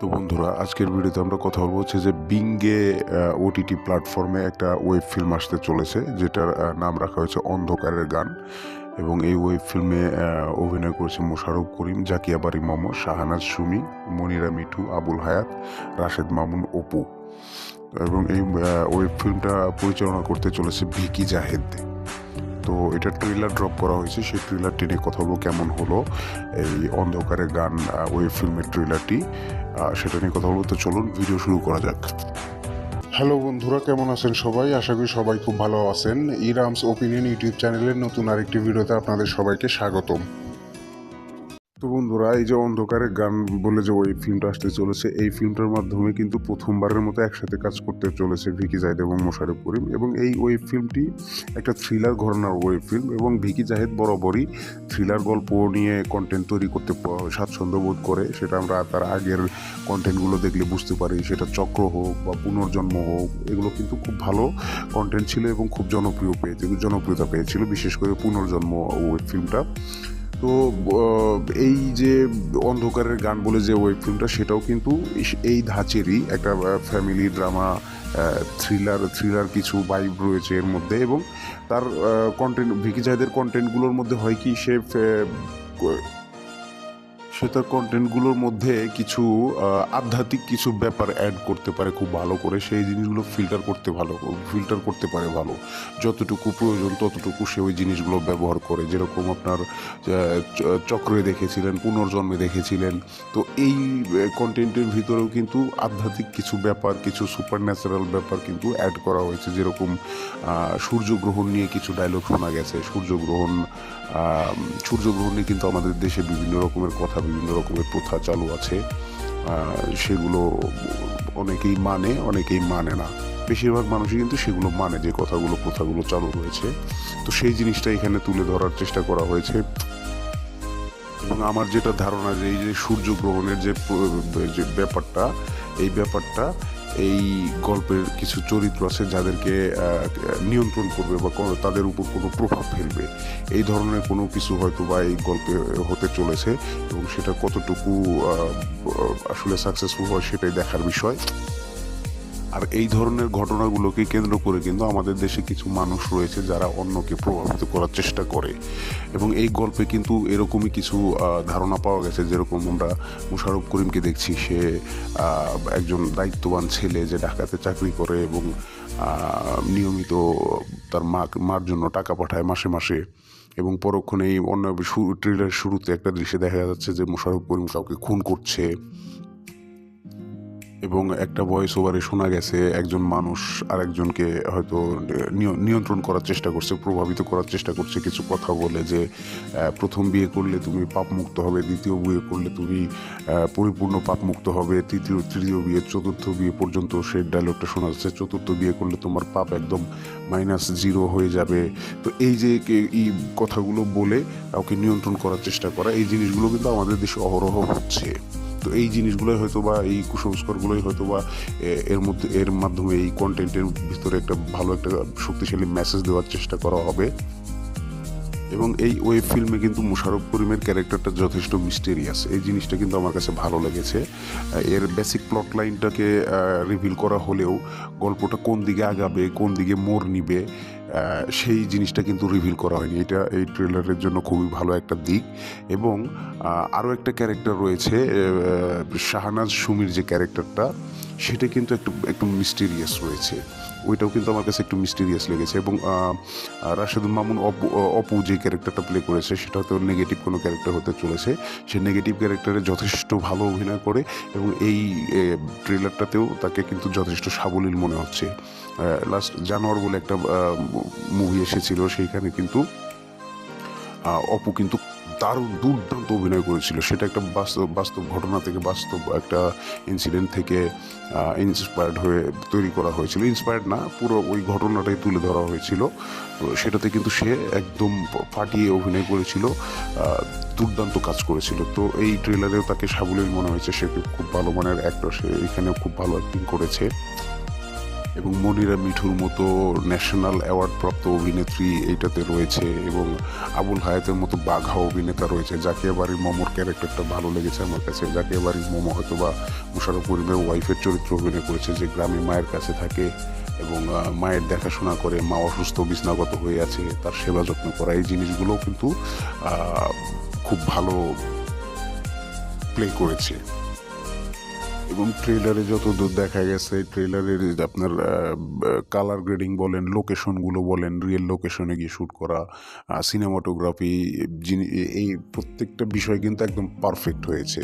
তো বন্ধুরা, আজকের ভিডিওতে আমরা কথা বলব হচ্ছে যে বিঙ্গে ওটিটি প্ল্যাটফর্মে একটা ওয়েব ফিল্ম আসতে চলেছে, যেটার নাম রাখা হয়েছে অন্ধকারের গান। এবং এই ওয়েব ফিল্মে অভিনয় করেছে মোশাররফ করিম, জাকিয়া বারি মোহাম্মদ শাহানাজ সুমি, মনিরা মিঠু, আবুল হায়াত, রাশেদ মামুন, অপু। এবং এই ওয়েব ফিল্মটা পরিচালনা করতে চলেছে ভিকি জাহেদ। তো এটা ট্রেলার ড্রপ করা হয়েছে। সেই ট্রেলারটি নিয়ে কথা বলব, কেমন হলো এই অন্ধকারের গান ওয়েব ফিল্মের ট্রেলারটি সেটা নিয়ে কথা বলব। তো চলুন ভিডিও শুরু করা যাক। হ্যালো বন্ধুরা, কেমন আছেন সবাই? আশা করি সবাই খুব ভালো আছেন। ইরামস ওপিনিয়ন ইউটিউব চ্যানেলের নতুন আরেকটি ভিডিওতে আপনাদের সবাইকে স্বাগতম। তো বন্ধুরা, এই যে অন্ধকারের গান বলে যে ওই ফিল্মটা আসতে চলেছে, এই ফিল্মটার মাধ্যমে কিন্তু প্রথমবারের মতো একসাথে কাজ করতে চলেছে ভিকি জাহেদ এবং মোশারফ করিম। এবং এই ওয়েব ফিল্মটি একটা থ্রিলার ঘটনার ওয়েব ফিল্ম এবং ভিকি জাহেদ বরাবরই থ্রিলার গল্প নিয়ে কন্টেন্ট তৈরি করতে স্বাচ্ছন্দ্য বোধ করে। সেটা আমরা তার আগের কন্টেন্টগুলো দেখলে বুঝতে পারি, সেটা চক্র হোক বা পুনর্জন্ম হোক, এগুলো কিন্তু খুব ভালো কন্টেন্ট ছিল এবং খুব জনপ্রিয় পেয়েছে জনপ্রিয়তা পেয়েছিল, বিশেষ করে পুনর্জন্ম ওয়েব ফিল্মটা তো এই যে অন্ধকারের গান বলে যে ওয়েব ফিল্মটা সেটাও কিন্তু এই ধাঁচেরই একটা ফ্যামিলি ড্রামা থ্রিলার থ্রিলার কিছু ভাইব রয়েছে এর মধ্যে এবং তার কন্টেন্ট ভিকি জাহেদের কন্টেন্টগুলোর মধ্যে হয় কি, সে সে কন্টেন্টগুলোর মধ্যে কিছু আধ্যাত্মিক কিছু ব্যাপার অ্যাড করতে পারে খুব ভালো করে। সেই জিনিসগুলো ফিল্টার করতে ভালো ফিল্টার করতে পারে ভালো। যতটুকু প্রয়োজন ততটুকু সে ওই জিনিসগুলো ব্যবহার করে। যেরকম আপনার চক্রে দেখেছিলেন, পুনর্জন্মে দেখেছিলেন। তো এই কন্টেন্টের ভিতরেও কিন্তু আধ্যাত্মিক কিছু ব্যাপার, কিছু সুপার ন্যাচারাল ব্যাপার কিন্তু অ্যাড করা হয়েছে। যেরকম সূর্যগ্রহণ নিয়ে কিছু ডায়লগ শোনা গেছে। সূর্যগ্রহণ সূর্যগ্রহণ নিয়ে কিন্তু আমাদের দেশে বিভিন্ন রকমের কথা বিভিন্ন রকমের প্রথা চালু আছে। সেগুলো অনেকেই মানে অনেকেই মানে না। বেশিরভাগ মানুষই কিন্তু সেগুলো মানে যে কথাগুলো, প্রথাগুলো চালু রয়েছে। তো সেই জিনিসটা এখানে তুলে ধরার চেষ্টা করা হয়েছে। এবং আমার যেটা ধারণা যে এই যে সূর্যগ্রহণের যে যে ব্যাপারটা, এই ব্যাপারটা এই গল্পের কিছু চরিত্র আছে যাদেরকে নিয়ন্ত্রণ করবে বা তাদের উপর কোনো প্রভাব ফেলবে। এই ধরনের কোনো কিছু হয়তো বা এই গল্পে হতে চলেছে এবং সেটা কতটুকু আসলে সাকসেসফুল হয় সেটাই দেখার বিষয়। আর এই ধরনের ঘটনাগুলোকে কেন্দ্র করে কিন্তু আমাদের দেশে কিছু মানুষ রয়েছে যারা অন্যকে প্রভাবিত করার চেষ্টা করে। এবং এই গল্পে কিন্তু এরকমই কিছু ধারণা পাওয়া গেছে। যেরকম আমরা মুশারফ করিমকে দেখছি, সে একজন দায়িত্ববান ছেলে যে ঢাকাতে চাকরি করে এবং নিয়মিত তার মা, মার জন্য টাকা পাঠায় মাসে মাসে। এবং পরক্ষণে এই অন্য ট্রেলার শুরুতে একটা দৃশ্যে দেখা যাচ্ছে যে মুশারফ করিম কাউকে খুন করছে। এবং একটা ভয়েস ওভারে শোনা গেছে, একজন মানুষ আরেকজনকে হয়তো নিয়ন্ত্রণ করার চেষ্টা করছে, প্রভাবিত করার চেষ্টা করছে কিছু কথা বলে যে প্রথম বিয়ে করলে তুমি পাপ মুক্ত হবে, দ্বিতীয় বিয়ে করলে তুমি পরিপূর্ণ পাপ মুক্ত হবে, তৃতীয় তৃতীয় বিয়ে, চতুর্থ বিয়ে পর্যন্ত সেই ডায়লগটা শোনা যাচ্ছে, চতুর্থ বিয়ে করলে তোমার পাপ একদম মাইনাস জিরো হয়ে যাবে। তো এই যে এই কথাগুলো বলে কাউকে নিয়ন্ত্রণ করার চেষ্টা করা, এই জিনিসগুলো কিন্তু আমাদের দেশে অহরহ হচ্ছে। তো এই জিনিসগুলোই হয়তো বা এই কুসংস্কারগুলোই হয়তো বা এর মধ্যে, এর মাধ্যমে এই কন্টেন্টের ভিতরে একটা ভালো একটা শক্তিশালী মেসেজ দেওয়ার চেষ্টা করা হবে। এবং এই ওয়েব ফিল্মে কিন্তু মুশারফ করিমের ক্যারেক্টারটা যথেষ্ট মিস্টেরিয়াস এই জিনিসটা কিন্তু আমার কাছে ভালো লেগেছে। এর বেসিক প্লট লাইনটাকে রিভিল করা হলেও গল্পটা কোন দিকে আগাবে, কোন দিকে মোড় নিবে সেই জিনিসটা কিন্তু রিভিল করা হয়নি। এটা এই ট্রেলারের জন্য খুবই ভালো একটা দিক এবং আরও একটা ক্যারেক্টার রয়েছে শাহনাজ সুমির যে ক্যারেক্টারটা সেটা কিন্তু একটু একটু মিস্টিরিয়াস রয়েছে। ওইটাও কিন্তু আমার কাছে একটু মিস্টিরিয়াস লেগেছে এবং রাশেদুল মামুন অপু অপু যে ক্যারেক্টারটা প্লে করেছে সেটা হয়তো নেগেটিভ কোনো ক্যারেক্টার হতে চলেছে। সে নেগেটিভ ক্যারেক্টারে যথেষ্ট ভালো অভিনয় করে এবং এই ট্রেলারটাতেও তাকে কিন্তু যথেষ্ট সাবলীল মনে হচ্ছে। লাস্ট জানোয়ার বলে একটা মুভি এসেছিল, সেইখানে কিন্তু অপু কিন্তু দারুণ দুর্দান্ত অভিনয় করেছিল। সেটা একটা বাস্তব বাস্তব ঘটনা থেকে বাস্তব একটা ইনসিডেন্ট থেকে ইন্সপায়ার্ড হয়ে তৈরি করা হয়েছিল। ইন্সপায়ার্ড না, পুরো ওই ঘটনাটাই তুলে ধরা হয়েছিল। সেটাতে কিন্তু সে একদম ফাটিয়ে অভিনয় করেছিল দুর্দান্ত কাজ করেছিল। তো এই ট্রেলারেও তাকে সাবলীল মনে হয়েছে। সে খুব ভালো মানের অ্যাক্টর সে এখানেও খুব ভালো অ্যাক্টিং করেছে। এবং মনিরা মিঠুর মতো ন্যাশনাল অ্যাওয়ার্ড প্রাপ্ত অভিনেত্রী এইটাতে রয়েছে এবং আবুল হায়াতের মতো বাঘা অভিনেতা রয়েছে, যাকে বাড়ির মোমোর ক্যারেক্টারটা ভালো লেগেছে আমার কাছে। যাকে বাড়ির মোমো হয়তো বা মুশারফ করিমের ওয়াইফের চরিত্র অভিনয় করেছে, যে গ্রামে মায়ের কাছে থাকে এবং মায়ের দেখাশোনা করে, মা অসুস্থ, বিছনাগত হয়ে আছে, তার সেবা যত্ন করা। এই জিনিসগুলোও কিন্তু খুব ভালো প্লে করেছে। এবং ট্রেলারে যত দূর দেখা গেছে ট্রেলারের আপনার কালার গ্রেডিং বলেন লোকেশনগুলো বলেন রিয়েল লোকেশনে গিয়ে শ্যুট করা সিনেমাটোগ্রাফি এই প্রত্যেকটা বিষয় কিন্তু একদম পারফেক্ট হয়েছে।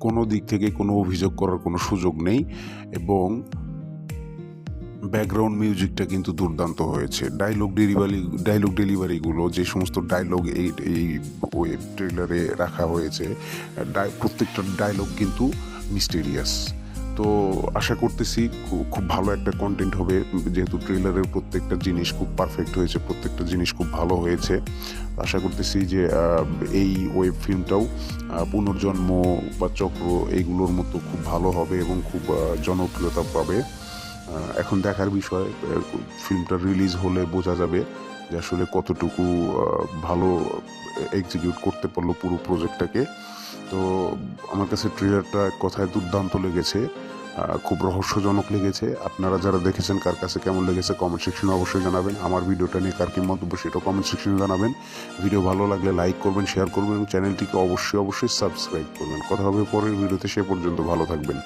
কোনো দিক থেকে কোনো অভিযোগ করার কোনো সুযোগ নেই এবং ব্যাকগ্রাউন্ড মিউজিকটা কিন্তু দুর্দান্ত হয়েছে। ডায়লগ ডেলিভারি ডায়লগ ডেলিভারিগুলো যে সমস্ত ডায়লগ এই এই ওয়েব ট্রেলারে রাখা হয়েছে প্রত্যেকটা ডায়লগ কিন্তু মিস্টেরিয়াস তো আশা করতেছি খুব ভালো একটা কন্টেন্ট হবে, যেহেতু ট্রেলারের প্রত্যেকটা জিনিস খুব পারফেক্ট হয়েছে, প্রত্যেকটা জিনিস খুব ভালো হয়েছে। আশা করতেছি যে এই ওয়েব ফিল্মটাও পুনর্জন্ম বা চক্র এইগুলোর মতো খুব ভালো হবে এবং খুব জনপ্রিয়তা পাবে। এখন দেখার বিষয় ফিল্মটা রিলিজ হলে বোঝা যাবে যে আসলে কতটুকু ভালো এক্সিকিউট করতে পারল পুরো প্রজেক্টটাকে তো আমার কাছে ট্রেলারটা কথায় দুর্দান্ত লেগেছে খুব রহস্যজনক লেগেছে। আপনারা যারা দেখেছেন কার কাছে কেমন লেগেছে কমেন্ট সেকশনে অবশ্যই জানাবেন। আমার ভিডিওটা নিয়ে কার কি মন্তব্য সেটাও কমেন্ট সেকশনে জানাবেন। ভিডিও ভালো লাগলে লাইক করবেন শেয়ার করবেন এবং চ্যানেলটিকে অবশ্যই অবশ্যই সাবস্ক্রাইব করবেন। কথা হবে পরের ভিডিওতে, সে পর্যন্ত ভালো থাকবেন।